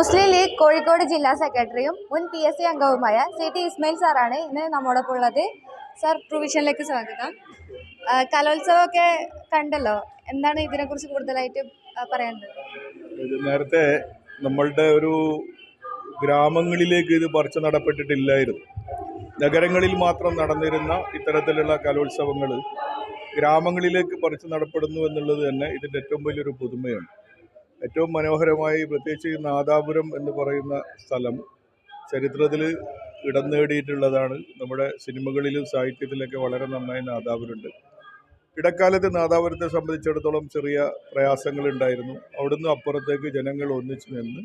മുസ്ലിം league Kozhikode ജില്ലാ സെക്രട്ടറിയും മുൻ പി എസ് സി അംഗവുമായ സി ടി ഇസ്മയിൽ സാറാണ് ഇന്ന് നമ്മോടൊപ്പം ഉള്ളത്. സാർ പ്രൊവിഷനിലേക്ക് സ്വാഗതം. കലോത്സവമൊക്കെ കണ്ടല്ലോ. എന്താണ് ഇതിനെക്കുറിച്ച് കൂടുതലായിട്ട് പറയേണ്ടത് നേരത്തെ നമ്മളുടെ ഒരു ഗ്രാമങ്ങളിലേക്ക് ഇത് പറിച്ചു നടപ്പെട്ടിട്ടില്ലായിരുന്നു. നഗരങ്ങളിൽ മാത്രം നടന്നിരുന്ന ഇത്തരത്തിലുള്ള കലോത്സവങ്ങൾ ഗ്രാമങ്ങളിലേക്ക് പറിച്ചു നടപ്പെടുന്നു എന്നുള്ളത് തന്നെ ഇതിന്റെ ഏറ്റവും വലിയൊരു പുതുമയാണ്. ഏറ്റവും മനോഹരമായി പ്രത്യേകിച്ച് നാദാപുരം എന്ന് പറയുന്ന സ്ഥലം ചരിത്രത്തിൽ ഇടം നേടിയിട്ടുള്ളതാണ്. നമ്മുടെ സിനിമകളിലും സാഹിത്യത്തിലൊക്കെ വളരെ നന്നായി നാദാപുരമുണ്ട്. ഇടക്കാലത്ത് നാദാപുരത്തെ സംബന്ധിച്ചിടത്തോളം ചെറിയ പ്രയാസങ്ങളുണ്ടായിരുന്നു. അവിടുന്ന് അപ്പുറത്തേക്ക് ജനങ്ങൾ ഒന്നിച്ചു നിന്ന്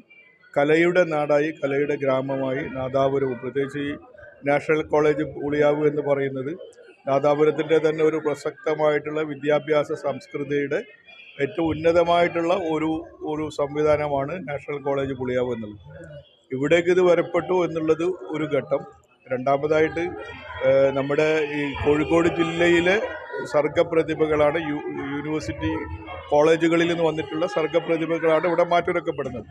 കലയുടെ നാടായി കലയുടെ ഗ്രാമമായി നാദാപുരവും പ്രത്യേകിച്ച് ഈ നാഷണൽ കോളേജ് ഉളിയാവ് എന്ന് പറയുന്നത് നാദാപുരത്തിന്റെ തന്നെ ഒരു പ്രസക്തമായിട്ടുള്ള വിദ്യാഭ്യാസ സംസ്കൃതിയുടെ ഏറ്റവും ഉന്നതമായിട്ടുള്ള ഒരു ഒരു സംവിധാനമാണ് നാഷണൽ കോളേജ് പുളിയാവ് എന്നുള്ളത്. ഇവിടേക്ക് ഇത് വരപ്പെട്ടു എന്നുള്ളത് ഒരു ഘട്ടം. രണ്ടാമതായിട്ട് നമ്മുടെ ഈ കോഴിക്കോട് ജില്ലയിലെ സർഗപ്രതിഭകളാണ് യൂണിവേഴ്സിറ്റി കോളേജുകളിൽ നിന്ന് വന്നിട്ടുള്ള സർഗപ്രതിഭകളാണ് ഇവിടെ മാറ്റുരക്കപ്പെടുന്നത്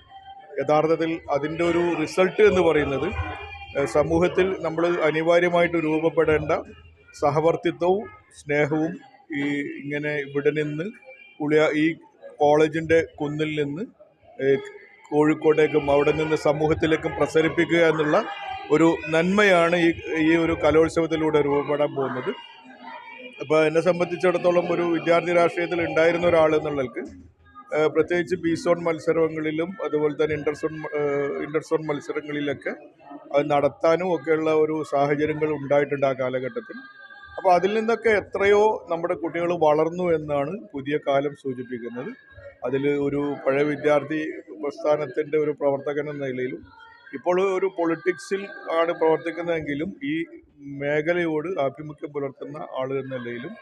യഥാർത്ഥത്തിൽ അതിന്റെ ഒരു റിസൾട്ട് എന്ന് പറയുന്നത് സമൂഹത്തിൽ നമ്മൾ അനിവാര്യമായിട്ട് രൂപപ്പെടേണ്ട സഹവർത്തിത്വവും സ്നേഹവും ഈ ഇങ്ങനെ ഇവിടെ നിന്ന് ഉളിയ ഈ കോളേജിന്റെ കുന്നിൽ നിന്ന് കോഴിക്കോട്ടേക്കും അവിടെ നിന്ന് സമൂഹത്തിലേക്കും പ്രസരിപ്പിക്കുക എന്നുള്ള ഒരു നന്മയാണ് ഈ ഈ ഒരു കലോത്സവത്തിലൂടെ രൂപപ്പെടാൻ പോകുന്നത്. അപ്പോൾ എന്നെ സംബന്ധിച്ചിടത്തോളം ഒരു വിദ്യാർത്ഥി രാഷ്ട്രീയത്തിൽ ഉണ്ടായിരുന്ന ഒരാൾ എന്നുള്ളവർക്ക് പ്രത്യേകിച്ച് ബി സോൺ മത്സരങ്ങളിലും അതുപോലെ തന്നെ ഇന്റർസോൺ ഇന്റർസോൺ മത്സരങ്ങളിലൊക്കെ അത് നടത്താനും ഒക്കെയുള്ള ഒരു സാഹചര്യങ്ങൾ ഉണ്ടായിട്ടുണ്ട് ആ കാലഘട്ടത്തിൽ. അപ്പോൾ അതിൽ നിന്നൊക്കെ എത്രയോ നമ്മുടെ കുട്ടികൾ വളർന്നു എന്നാണ് പുതിയ കാലം സൂചിപ്പിക്കുന്നത്. അതിൽ ഒരു പഴയ വിദ്യാർത്ഥി പ്രസ്ഥാനത്തിന്റെ ഒരു പ്രവർത്തകൻ എന്ന നിലയിലും ഇപ്പോൾ ഒരു പൊളിറ്റിക്സിൽ ആണ് പ്രവർത്തിക്കുന്നതെങ്കിലും ഈ മേഖലയോട് ആഭിമുഖ്യം പുലർത്തുന്ന ആൾ എന്ന നിലയിലും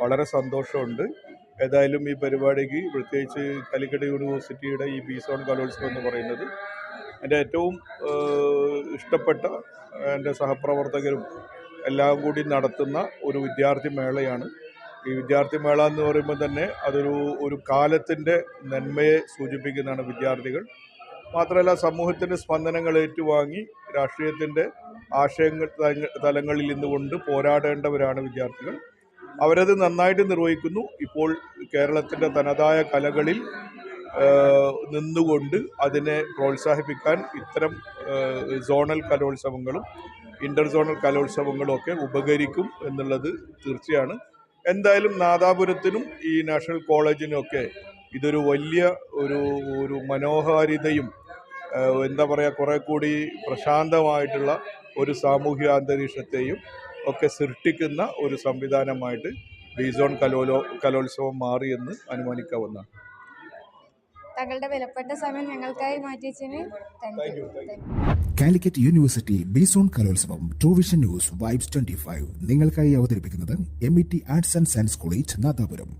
വളരെ സന്തോഷമുണ്ട്. ഏതായാലും ഈ പരിപാടിക്ക് പ്രത്യേകിച്ച് കാലിക്കറ്റ് യൂണിവേഴ്സിറ്റിയുടെ ഈ ബി സോൺ കലോത്സവം എന്ന് പറയുന്നത് എന്റെ ഏറ്റവും ഇഷ്ടപ്പെട്ട എന്റെ സഹപ്രവർത്തകരും എല്ലാം കൂടി നടത്തുന്ന ഒരു വിദ്യാർത്ഥി മേളയാണ്. ഈ വിദ്യാർത്ഥി മേള എന്ന് പറയുമ്പോൾ തന്നെ അതൊരു ഒരു കാലത്തിന്റെ നന്മയെ സൂചിപ്പിക്കുന്നതാണ് വിദ്യാർത്ഥികൾ. മാത്രമല്ല സമൂഹത്തിന്റെ സ്പന്ദനങ്ങൾ ഏറ്റുവാങ്ങി രാഷ്ട്രീയത്തിന്റെ ആശയങ്ങൾ തലങ്ങളിൽ നിന്നുകൊണ്ട് പോരാടേണ്ടവരാണ് വിദ്യാർത്ഥികൾ. അവരത് നന്നായിട്ട് നിർവഹിക്കുന്നു. ഇപ്പോൾ കേരളത്തിന്റെ തനതായ കലകളിൽ നിന്നുകൊണ്ട് അതിനെ പ്രോത്സാഹിപ്പിക്കാൻ ഇത്തരം സോണൽ കലോത്സവങ്ങളും ഇന്റർ സോണൽ കലോത്സവങ്ങളും ഒക്കെ ഉപകരിക്കും എന്നുള്ളത് തീർച്ചയാണ്. എന്തായാലും നാദാപുരത്തിനും ഈ നാഷണൽ കോളേജിനും ഒക്കെ ഇതൊരു വലിയ ഒരു ഒരു മനോഹാരിതയും എന്താ പറയുക കുറെ കൂടി പ്രശാന്തമായിട്ടുള്ള ഒരു സാമൂഹ്യ അന്തരീക്ഷത്തെയും ഒക്കെ സൃഷ്ടിക്കുന്ന ഒരു സംവിധാനമായിട്ട് ബീസോൺ കലോലോ കലോത്സവം മാറിയെന്ന് അനുമാനിക്കാവുന്നതാണ്. താങ്കളുടെ വിലപ്പെട്ട സമയം ഞങ്ങൾക്കായി മാറ്റി വെച്ചതിന് thank Thank you you, thank Calicut university B zone കലോത്സവം Truevision news vibes twenty five നിങ്ങൾക്കായി അവതരിപ്പിക്കുന്നത് M E T arts and science college Nadapuram.